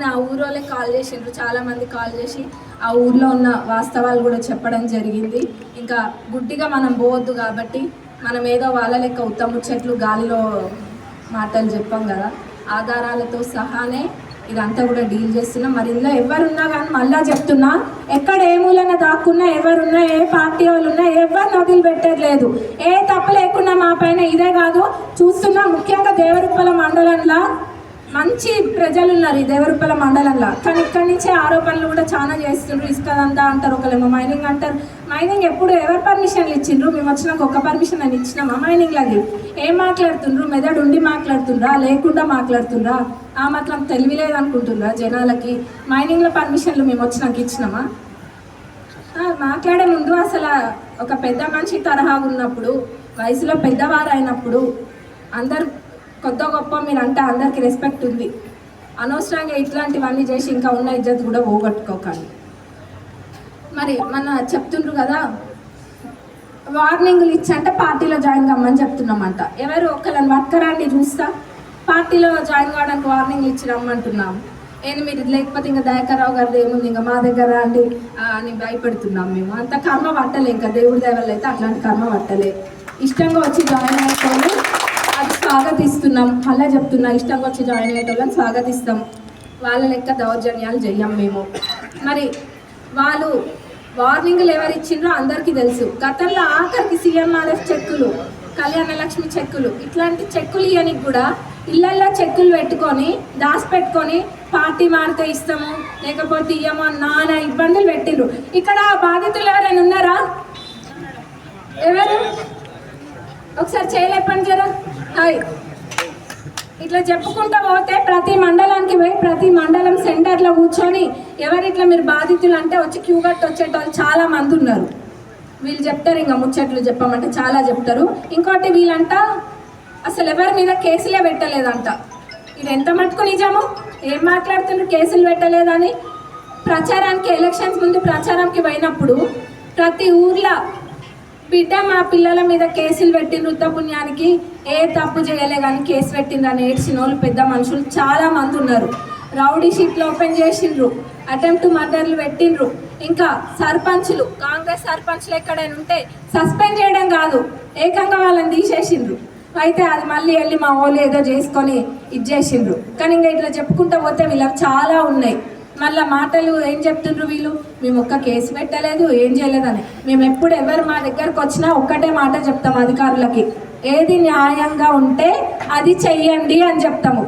కానీ ఆ ఊరోళ్ళే కాల్ చేసిండ్రు. చాలామంది కాల్ చేసి ఆ ఊర్లో ఉన్న వాస్తవాలు కూడా చెప్పడం జరిగింది. ఇంకా గుడ్డిగా మనం పోవద్దు కాబట్టి మనం ఏదో వాళ్ళ లెక్క ఉత్తమ చెట్లు గాలిలో మాటలు చెప్పాం కదా. ఆధారాలతో సహానే ఇదంతా కూడా డీల్ చేస్తున్నాం. మరి ఇందులో ఎవరున్నా కానీ మళ్ళా చెప్తున్నా ఎక్కడ ఏ మూలన దాక్కున్నా ఎవరున్నా ఏ పార్టీ వాళ్ళు ఉన్నా ఎవరు వదిలిపెట్టలేదు ఏ తప్పు లేకుండా మా పైన ఇదే కాదు. చూస్తున్నా ముఖ్యంగా దేవరుప్పల మండలంలో మంచి ప్రజలు ఉన్నారు ఈ దేవరూపల మండలంలో. కానీ ఇక్కడి నుంచే ఆరోపణలు కూడా చాలా చేస్తుండ్రు. ఇసుకదంతా అంటారు. ఒకరేమో మైనింగ్ అంటారు. మైనింగ్ ఎప్పుడు ఎవరు పర్మిషన్లు ఇచ్చిండ్రు? మేము వచ్చినాక ఒక పర్మిషన్ అని ఇచ్చినామా మైనింగ్లది ఏం మాట్లాడుతుండ్రు? మెదడు ఉండి మాట్లాడుతుండ్రా? లేకుండా మాట్లాడుతుండ్రా? ఆ మాత్రం తెలివిలేదు అనుకుంటుండ్రా జనాలకి మైనింగ్లో పర్మిషన్లు మేము వచ్చినాక ఇచ్చినామా? మాట్లాడే ముందు అసలు. ఒక పెద్ద మనిషి తరహా ఉన్నప్పుడు వయసులో పెద్దవారు అయినప్పుడు అందరు కొత్త గొప్ప మీరు అంటే అందరికి రెస్పెక్ట్ ఉంది. అనవసరంగా ఇట్లాంటివన్నీ చేసి ఇంకా ఉన్న ఇజ్జత్ కూడా పోగొట్టుకోకండి. మరి మన చెప్తుండ్రు కదా వార్నింగ్లు ఇచ్చంటే పార్టీలో జాయిన్ కమ్మని చెప్తున్నామంట. ఎవరు ఒకళ్ళని వర్కరాన్ని చూస్తా? పార్టీలో జాయిన్ కావడానికి వార్నింగ్ ఇచ్చి రమ్మంటున్నాం. ఏంది మీరు లేకపోతే ఇంకా దయాకరావు గారిది ఏముంది? ఇంకా మా దగ్గర రండి అని భయపడుతున్నాం మేము. అంత కర్మ పట్టలే ఇంకా దేవుడి దేవాలైతే అయితే అట్లాంటి కర్మ పట్టలే. ఇష్టంగా వచ్చి జాయిన్ అయిపోయి స్వాగతిస్తున్నాం. అలా చెప్తున్నా ఇష్టంగా వచ్చి జాయిన్ అయ్యేటోళ్ళని స్వాగతిస్తాం. వాళ్ళ లెక్క దౌర్జన్యాలు చెయ్యం మేము. మరి వాళ్ళు వార్నింగ్లు ఎవరు ఇచ్చిండ్రో అందరికీ తెలుసు. గతంలో ఆఖరికి సీఎంఆర్ఎఫ్ చెక్కులు కళ్యాణ లక్ష్మి చెక్కులు ఇట్లాంటి చెక్కులు ఇవ్వనికి కూడా ఇళ్ళల్లో చెక్కులు పెట్టుకొని దాచిపెట్టుకొని పార్టీ మారితే ఇస్తాము లేకపోతే ఇయ్యమో నానా ఇబ్బందులు పెట్టిండ్రు. ఇక్కడ బాధితులు ఎవరైనా ఉన్నారా ఎవరు ఒకసారి చేయలేపండి జరా. హాయ్. ఇట్లా చెప్పుకుంటూ పోతే ప్రతి మండలానికి పోయి ప్రతి మండలం సెంటర్లో కూర్చొని ఎవరు ఇట్లా మీరు బాధితులు అంటే వచ్చి క్యూ కట్ వచ్చేటోళ్ళు చాలా మంది ఉన్నారు. వీళ్ళు చెప్తారు ఇంకా ముచ్చట్లు చెప్పమంటే చాలా చెప్తారు. ఇంకోటి వీళ్ళంట అసలు ఎవరి మీద కేసులే పెట్టలేదంట. ఇది ఎంత మటుకు నిజము? ఏం మాట్లాడుతున్నారు కేసులు పెట్టలేదని. ప్రచారానికి ఎలక్షన్స్ ముందు ప్రచారానికి పోయినప్పుడు ప్రతి ఊర్లో బిడ్డ మా పిల్లల మీద కేసులు పెట్టి వృద్ధ పుణ్యానికి ఏ తప్పు చేయలే కానీ కేసు పెట్టిందని ఏడ్చిన వాళ్ళు పెద్ద మనుషులు చాలా మంది ఉన్నారు. రౌడీ షీట్లు ఓపెన్ చేసిండ్రు. అటెంప్ట్ మర్డర్లు పెట్టిండ్రు. ఇంకా సర్పంచ్లు కాంగ్రెస్ సర్పంచ్లు ఎక్కడైనా ఉంటే సస్పెండ్ చేయడం కాదు ఏకంగా వాళ్ళని తీసేసిండ్రు. అయితే అది మళ్ళీ వెళ్ళి మా వాళ్ళు ఏదో చేసుకొని ఇది చేసిండ్రు. కానీ ఇంకా ఇట్లా చెప్పుకుంటూ పోతే వీళ్ళకి చాలా ఉన్నాయి. మళ్ళా మాటలు ఏం చెప్తుండ్రు వీళ్ళు? మేము ఒక్క కేసు పెట్టలేదు ఏం చేయలేదని. మేము ఎప్పుడు ఎవరు మా దగ్గరకు వచ్చినా ఒక్కటే మాట చెప్తాం అధికారులకి. ఏది న్యాయంగా ఉంటే అది చెయ్యండి అని చెప్తాము.